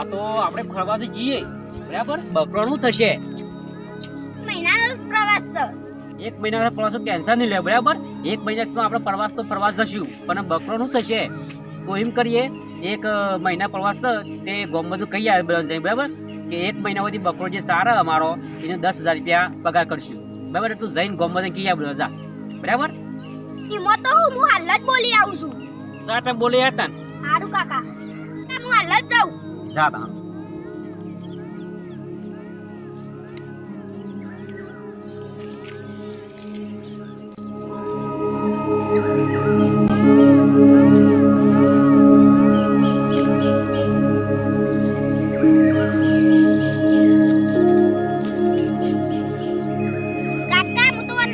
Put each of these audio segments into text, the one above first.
હા તો આપણે ફરવા તો જઈએ. બરાબર? બકરાનું થશે. મહિનાનો પ્રવાસ છે. એક મહિના પ્રવાસ ટેન્શન નહીં લે બરાબર? એક મહિનામાં આપણે પ્રવાસ તો પ્રવાસ જશું પણ બકરાનું થશે. તો એમ કરીએ એક મહિના પ્રવાસ તે ગોમ બધું કહી આવે બરાબર? કે એક મહિના સુધી બકરો જે સારા અમારો એને દસ હજાર રૂપિયા પગાર કરશું. બરાબર? તું જઈને ગોમ બધે કહી આવે જા. બરાબર? ઈમો તો હું હાલ જ બોલી આવું છું. તો આ બોલે યાર તને કાકા. હું હાલ જ જાઉં. જા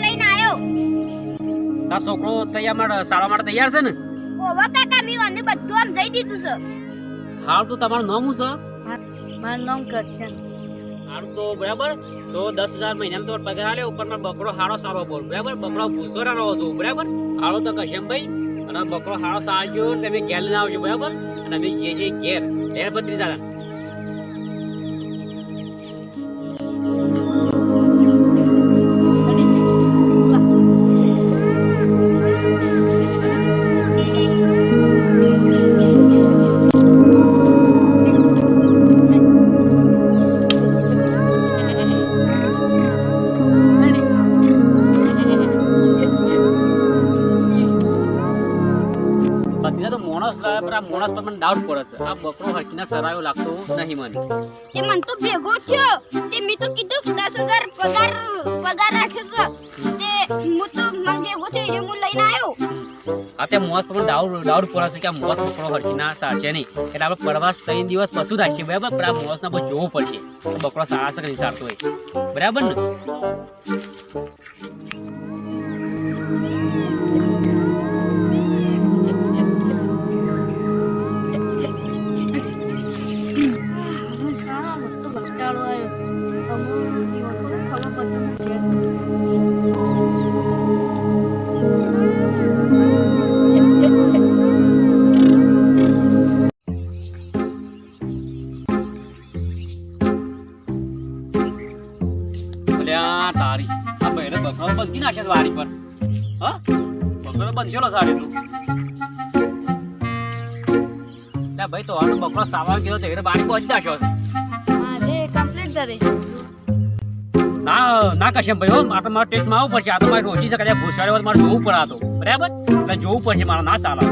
લઈને છોકરો તૈયાર મારે સારા માટે તૈયાર છે ને? ઓવા કાકા મેં બધું આમ જઈ દીધું છે. હાલ તો તમારું નામ શું છે? મારું નામ કરશન. સારું તો બરાબર. તો દસ હજાર મહિનામાં તમારો પગાર આલે ઉપર બકરો હારો સારો બોલ. બરાબર? બકરો ભૂસો ના હતો બરાબર? હાલો તો કશ્યમભાઈ અને બકરો હારો સારજો તમે ઘેર લઈને આવજો બરાબર? અને અમે જે જે ઘેર ઘેર હજાર મોણસ લાવે પણ આ મોણસ પર મને ડાઉટ પડે છે. આ બકરો હરકીના સરાયો લાગતો નહીં મને. તે મન તો ભેગો થયો. તે મેં તો કીધું કે દસ હજાર પગાર પગાર રાખ્યો છે. તે હું તો મન ભેગો થયો એટલે હું લઈને આવ્યો. આ તે મોસ પર ડાઉટ ડાઉટ પડે છે કે આ મોસ બકરો હરકીના સાચે નહીં. એટલે આપણે પડવાસ ત્રણ દિવસ પશુ રાખીએ બરાબર? પણ આ મોસને બહુ જોવું પડશે. બકરો સારા નહીં સારતો હોય. બરાબર ને? હા? બકરો બંધેલો સારી તું ના ભાઈ તો આનો બકરો સાવા કીધો તો એટલે બારી પહોંચી નાખ્યો છે. અરે કમ્પ્લીટ કરે. ના ના કશે ભાઈ હો. આ તો મારા ટેસ્ટમાં આવવું પડશે. આ તો મારે રોજી શકાય ભૂસાડે મારે જોવું પડે આ તો. બરાબર? એટલે જોવું પડશે મારે ના ચાલે.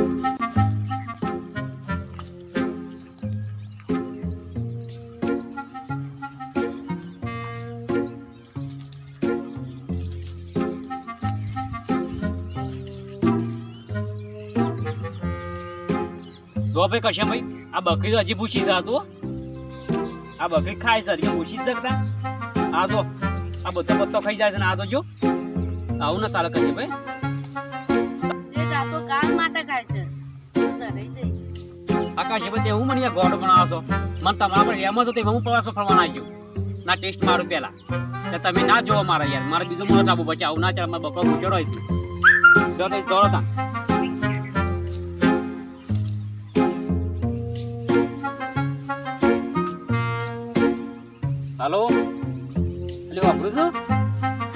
જો ભાઈ કશે ભાઈ? આ બકરી તો હજી પૂછી જતો આ બકરી ખાય છે હજી પૂછી જ શકતા. આ જો આ બધો પત્તો ખાઈ જાય છે ને આ તો જો. આવું ના ચાલે કરીએ ભાઈ. આકાશ ભાઈ હું મને ગોડ છો. મને તમારા પર એમ જ હતો હું પ્રવાસમાં ફરવાના આવ્યો ના ટેસ્ટ મારું પહેલા. કે તમે ના જોવો મારા યાર. મારે બીજું મોડો ચાબુ પછી આવું ના ચાલે મારે બકરો પૂછેડો હશે જો તો દોડો એટલે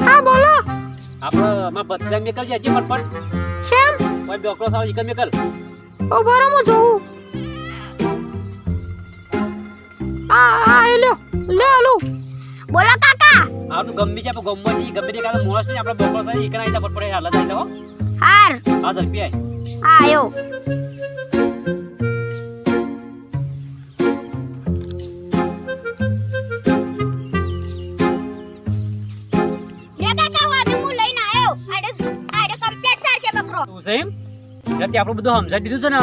હા બોલો. આપણે માં બધા મેકલ છે હજી પણ શેમ? કોઈ બકરો સાવ એક મેકલ? ઓ બરો હું જોઉં. આ આ એ લ્યો લ્યો લો બોલો કાકા. આનું ગમ્મી છે આપણે ગમવા જઈએ ગમે તે કાલે મોણસ છે આપણે બકરો સાવ એક ના આવી પડે હાલ જાય તો હાર. હા ઝડપી આય. આયો. એટલે તે આપણું બધું સમજાવી દીધું છે ને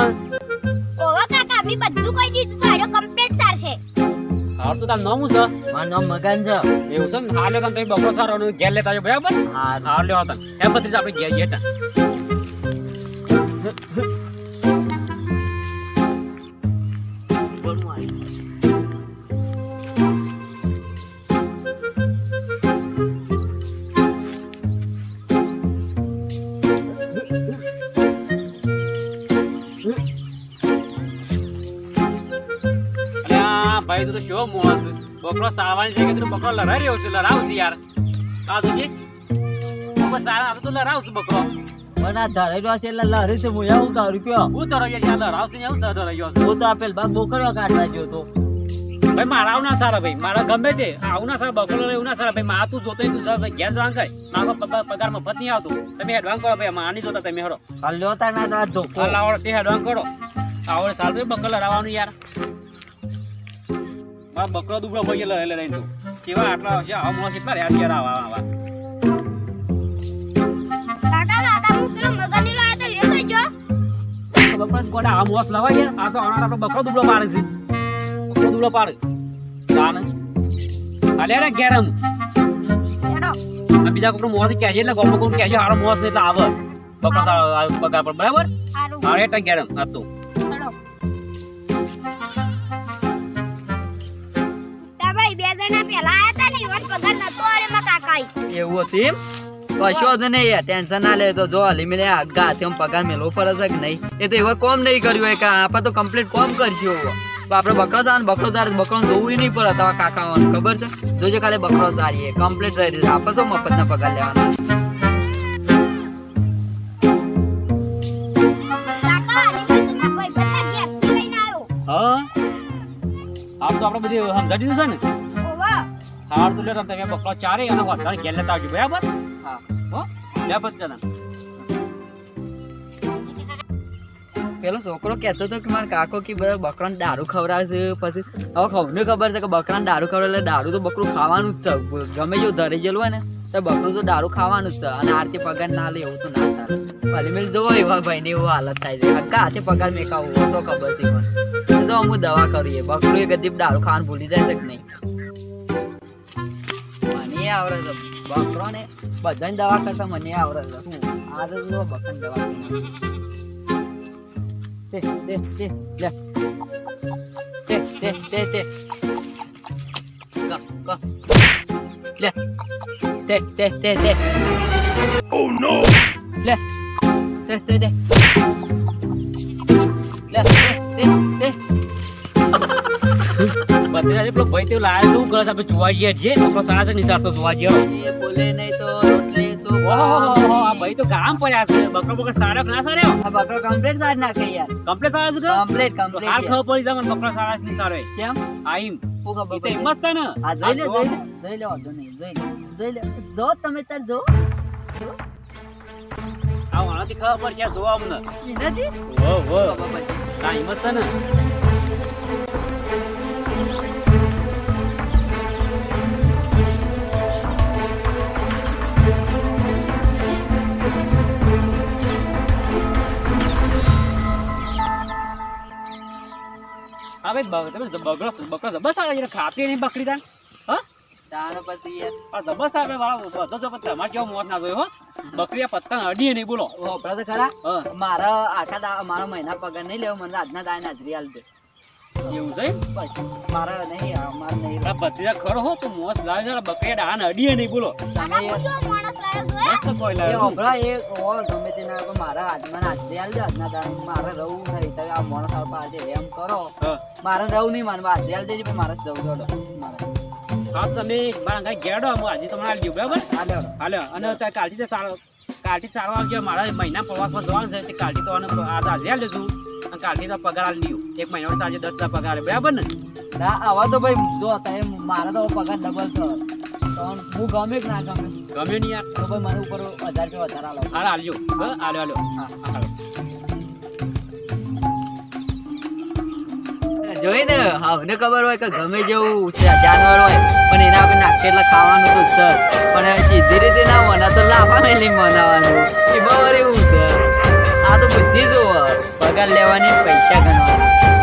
ઓવા કાકા મી બધું કહી દીધું તો આડે કમ્પ્લીટ સાર છે. હાર તો તારું નામ શું છે? મારું નામ મગન છે. એવું છે ને? હાલ લે તમે બકરો સારો નું ઘેર લેતા બરાબર? હાર. હાર લેવા તને એમ બધી આપણે ઘેર જઈએ તા. કેવો મોસ? બકરો સારવાની જગ્યાએ તું બકરો લડાઈ રહ્યો છે લડાવશે યાર. આ તો જે બકરો સારા આ તો લડાવશે બકરો. પણ આ છે એટલે લહરી છે હું એવું કરું કયો? હું તો યાર લડાવશે એવું સર રહ્યો છે. હું તો આપેલ બા બોકડો કાઢવા ગયો તો ભાઈ મારા આવું ના સારા ભાઈ. મારા ગમે તે આવું ના સારા બકરો એવું ના સારા ભાઈ. મારા તું જોતો તું જા ભાઈ. ઘેર જવાનું કઈ? મારો પગાર પગાર મફત નહીં આવતું. તમે કરો ભાઈ. મારા નહીં જોતા તમે હરો હાલ જોતા ના ના ધોકો. હાલ આવડે તે એડવાન્સ કરો. આવડે સારું બકરો લડાવવાનું યાર. મારા બકરો દુબળો ભાઈ ગયેલો એટલે લઈને તું. કેવા આટલા છે આવા મોસ કેટલા રહ્યા યાર આવા આવા. બકરો દુબળો પાડે છે. બકરો દુબળો પાડે. તાને ગેરમ બીજા કોકનો મોસ કેજે એટલે ગોમો કોક કહેજો હારો મોસ ને એટલે આવે. બકરો પર બરાબર? હારું. હારે એટલે ભાઈ બે આયા તા ને એવાનો પગાર નતો અરે માં કાકા એવું હતું એમ? કશો જ નહીં યાર ટેન્શન ના લે તો જો હાલી મેં આગા હાથે પગાર મેળવો પડે છે કે નહીં? એ તો એવા કોમ નહીં કર્યું હોય કે આપણે તો કમ્પ્લીટ કોમ કરશું આપણે બકરો સાર બકરો તાર બકરો જોવું નહીં પડે તમારા કાકાઓને ખબર છે? જોજે ખાલી બકરો સારી કમ્પ્લીટ રહી આપણે શું મફતના પગાર લેવાના? કાકા હા? આમ તો આપણે બધી સમજાવી દીધું છે ને? હાર તો લે તમે બકરો ચારે અને વધારે ઘેર લેતા આવજો બરાબર? હા. હો લે બચ્ચા પેલો છોકરો કહેતો હતો કે મારા કાકો કે બધા બકરાને દારૂ ખવડાવશે પછી હવે ખબર ખબર છે કે બકરાને દારૂ ખવડાવે એટલે દારૂ તો બકરું ખાવાનું જ છે. ગમે જેવું ધરી ગયેલું હોય ને તો બકરું તો દારૂ ખાવાનું જ છે. અને આરતી પગાર ના લે એવું તો ના થાય. ભલે મેં જોવો એવા ભાઈને એવું હાલત થાય છે. હક્કા હાથે પગાર મેકાવું હોય તો ખબર છે તો હું દવા કરીએ. બકરું એ ગરીબ દારૂ ખાવાનું ભૂલી જાય છે કે નહીં? આવડે છે બકરો ને બધાની દવા કરતા મને આવડે છે શું આ તો જો બકરાની દવા. તે તે તે લે તે તે તે તે ક લે તે તે તે તે oh no લે તે તે તે લે આજે પેલો ભાઈ તે લાયા શું કરે આપણે જોવા જઈએ જે બકરો સારા છે નિસારતો જોવા જઈએ. એ બોલે નહીં તો રોટલી શું ઓહો આ ભાઈ તો ગામ પડ્યા છે. બકરો બકરો સારા ના? સારા આ બકરો કમ્પ્લીટ સાજ નાખે યાર. કમ્પ્લેટ સારા છે કે કમ્પ્લીટ હાલ ખબર પડી જાય બકરો સારા કે સારો કેમ? આ ઈમ ખબર પડી? હિંમત છે ને. આ જોઈ લે જોઈ લે જોઈ લે વાંધો નહીં જોઈ લે જોઈ લે. જો તમે તાર જો. આ આનાથી ખબર પડશે જોવા અમને. નથી પડી આ હિંમત છે ને. હા ભાઈ બ- તમે બકરો બકરો જબરસ આવે છે. ખાતી નહીં બકરી તાન હા? તારે પછી યાર જબરસ આવે વાળો બધો જો તમારે કેવો મોત ના જોયો હો? બકરી આ અડીએ નહીં બોલો. તો ખરા. મારા આખા મારા મહિના પગાર નહીં લેવો મને આજના દાય હાજરી આલ દે એવું છે મારા નહીં આ મારા નહીં. બધી ખરો હો તો લાવે છે બકરી ડાન અડીએ નહીં બોલો. તમે મસ્ત કોઈ એ લાવે હોપડા એ ઓ ગમે તે ના પણ મારા હાથમાં હાજરી આલ આજના મારે રહું નહીં તો આ મોણસ આ પાસે એમ કરો. મારે રહું નહીં માનવા હાજરી આલ દેજે પણ મારે જવું જોડો હા તમે મારા ઘરે ગેડો હું આજે તમને આલી દઉં બરાબર? આ હાલો અને ત્યાં કાલથી તો સારો કાલથી સારો આવજો મારા મહિના પ્રવાસમાં જવાનું છે તે કાલથી તો આને આજે આલી દઉં. અને કાલથી તો પગાર આલી દઉં એક મહિનાનો સાંજે દસ હજાર પગાર બરાબર ને? ના આવા તો ભાઈ જો તમે મારા તો પગાર ડબલ થયો. પણ હું ગમે કે ના ગમે. ગમે નહીં યાર. તો ભાઈ મને ઉપર વધારે રૂપિયા વધારે આલો. હા આલજો. હા આલ્યો આલ્યો. હા. હાલો. જોઈ ને હવે ખબર હોય કે ગમે જેવું છે જાનવર હોય પણ એના આપણે નાખે એટલે ખાવાનું તો છે પણ સીધી રીતે ના મના તો લાફા મેલી મનાવાનું. એ બરાબર એવું છે. આ તો બુદ્ધિ જોવો પગાર લેવાની પૈસા ગણવાના.